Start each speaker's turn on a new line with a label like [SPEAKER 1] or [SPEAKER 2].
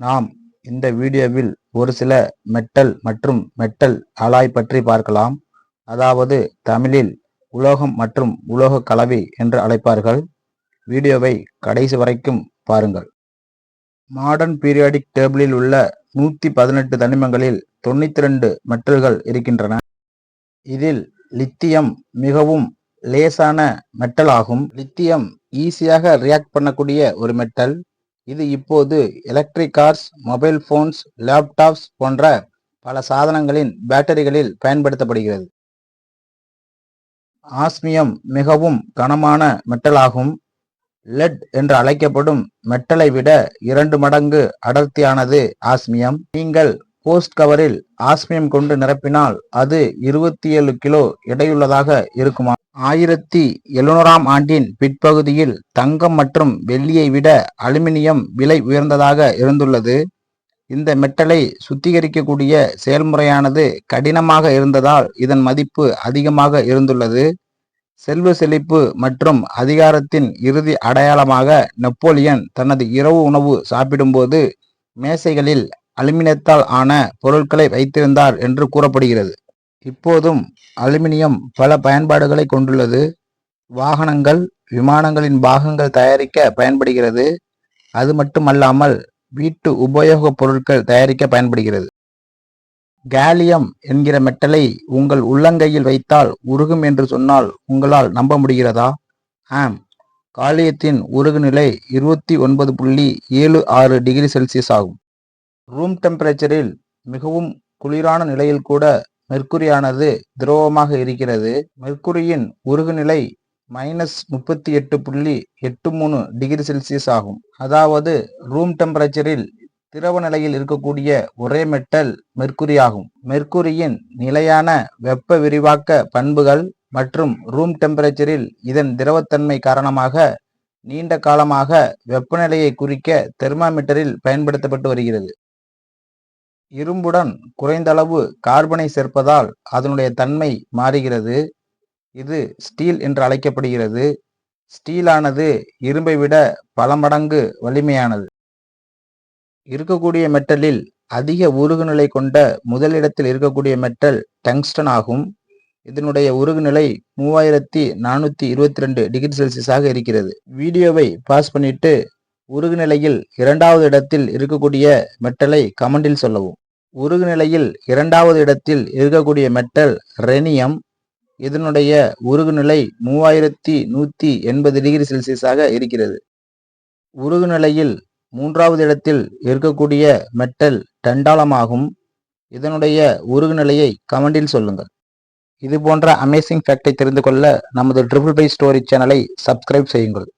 [SPEAKER 1] நாம் இந்த வீடியோவில் ஒரு சில மெட்டல் மற்றும் மெட்டல் அலாய் பற்றி பார்க்கலாம். அதாவது தமிழில் உலோகம் மற்றும் உலோக கலவை என்று அழைப்பார்கள். வீடியோவை கடைசி வரைக்கும் பாருங்கள். மாடர்ன் பீரியாடிக் டேபிளில் உள்ள நூற்றி பதினெட்டு தனிமங்களில் தொண்ணூற்றி ரெண்டு மெட்டல்கள் இருக்கின்றன. இதில் லித்தியம் மிகவும் லேசான மெட்டல் ஆகும் லித்தியம் ஈஸியாக ரியாக்ட் பண்ணக்கூடிய ஒரு மெட்டல். இது இப்போது electric cars mobile phones laptops போன்ற பல சாதனங்களின் பேட்டரிகளில் பயன்படுத்தப்படுகிறது. ஆஸ்மியம் மிகவும் கனமான மெட்டல் ஆகும் லெட் என்று அழைக்கப்படும் மெட்டலை விட இரண்டு மடங்கு அடர்த்தியானது ஆஸ்மியம். நீங்கள் போஸ்ட் கவரில் ஆஸ்மியம் கொண்டு நிரப்பினால் அது இருபத்தி ஏழு கிலோ எடையுள்ளதாக இருக்குமா? ஆயிரத்தி எழுநூறாம் ஆண்டின் பிற்பகுதியில் தங்கம் மற்றும் வெள்ளியை விட அலுமினியம் விலை உயர்ந்ததாக இருந்துள்ளது. இந்த மெட்டலை சுத்திகரிக்கக்கூடிய செயல்முறையானது கடினமாக இருந்ததால் இதன் மதிப்பு அதிகமாக இருந்துள்ளது. செல்வ செழிப்பு மற்றும் அதிகாரத்தின் இறுதி அடையாளமாக நெப்போலியன் தனது இரவு உணவு சாப்பிடும்போது மேசைகளில் அலுமினியத்தால் ஆன பொருட்களை வைத்திருந்தார் என்று கூறப்படுகிறது. இப்போதும் அலுமினியம் பல பயன்பாடுகளை கொண்டுள்ளது. வாகனங்கள் விமானங்களின் பாகங்கள் தயாரிக்க பயன்படுகிறது. அது மட்டுமல்லாமல் வீட்டு உபயோகப் பொருட்கள் தயாரிக்க பயன்படுகிறது. கேலியம் என்கிற மெட்டலை உங்கள் உள்ளங்கையில் வைத்தால் உருகும் என்று சொன்னால் உங்களால் நம்ப முடிகிறதா? ஆம். காலியத்தின் உருகுநிலை இருபத்தி ஒன்பது புள்ளி ஏழு ஆறு டிகிரி செல்சியஸ் ஆகும். ரூம் டெம்பரேச்சரில் மிகவும் குளிரான நிலையில் கூட மெர்க்குரியானது திரவமாக இருக்கிறது. மெர்க்குரியின் உருகுநிலை மைனஸ் முப்பத்தி எட்டு புள்ளி எட்டு மூணு டிகிரி செல்சியஸ் ஆகும். அதாவது ரூம் டெம்பரேச்சரில் திரவ நிலையில் இருக்கக்கூடிய ஒரே மெட்டல் மெர்க்குரி ஆகும். மெர்க்குரியின் நிலையான வெப்ப விரிவாக்க பண்புகள் மற்றும் ரூம் டெம்பரேச்சரில் இதன் திரவத்தன்மை காரணமாக நீண்ட காலமாக வெப்பநிலையை குறிக்க தெர்மாமீட்டரில் பயன்படுத்தப்பட்டு வருகிறது. இரும்புடன் குறைந்தளவு கார்பனை சேர்ப்பதால் அதனுடைய தன்மை மாறுகிறது. இது ஸ்டீல் என்று அழைக்கப்படுகிறது. ஸ்டீலானது இரும்பை விட பல மடங்கு வலிமையானது. இருக்கக்கூடிய மெட்டலில் அதிக உருகுநிலை கொண்ட முதலிடத்தில் இருக்கக்கூடிய மெட்டல் டங்ஸ்டன் ஆகும். இதனுடைய உருகுநிலை மூவாயிரத்தி நானூற்றி இருபத்தி ரெண்டு டிகிரி செல்சியஸாக இருக்கிறது. வீடியோவை பாஸ் பண்ணிட்டு உருகுநிலையில் இரண்டாவது இடத்தில் இருக்கக்கூடிய மெட்டலை கமெண்டில் சொல்லவும். உருகுநிலையில் இரண்டாவது இடத்தில் இருக்கக்கூடிய மெட்டல் ரெனியம் இதனுடைய உருகுநிலை மூவாயிரத்தி நூற்றி எண்பது டிகிரி செல்சியஸாக இருக்கிறது. உருகுநிலையில் மூன்றாவது இடத்தில் இருக்கக்கூடிய மெட்டல் டண்டாளமாகும். இதனுடைய உருகுநிலையை கமெண்டில் சொல்லுங்கள். இது போன்ற அமேசிங் ஃபேக்டை தெரிந்து கொள்ள நமது ட்ரிபிள் பை ஸ்டோரி சேனலை சப்ஸ்கிரைப் செய்யுங்கள்.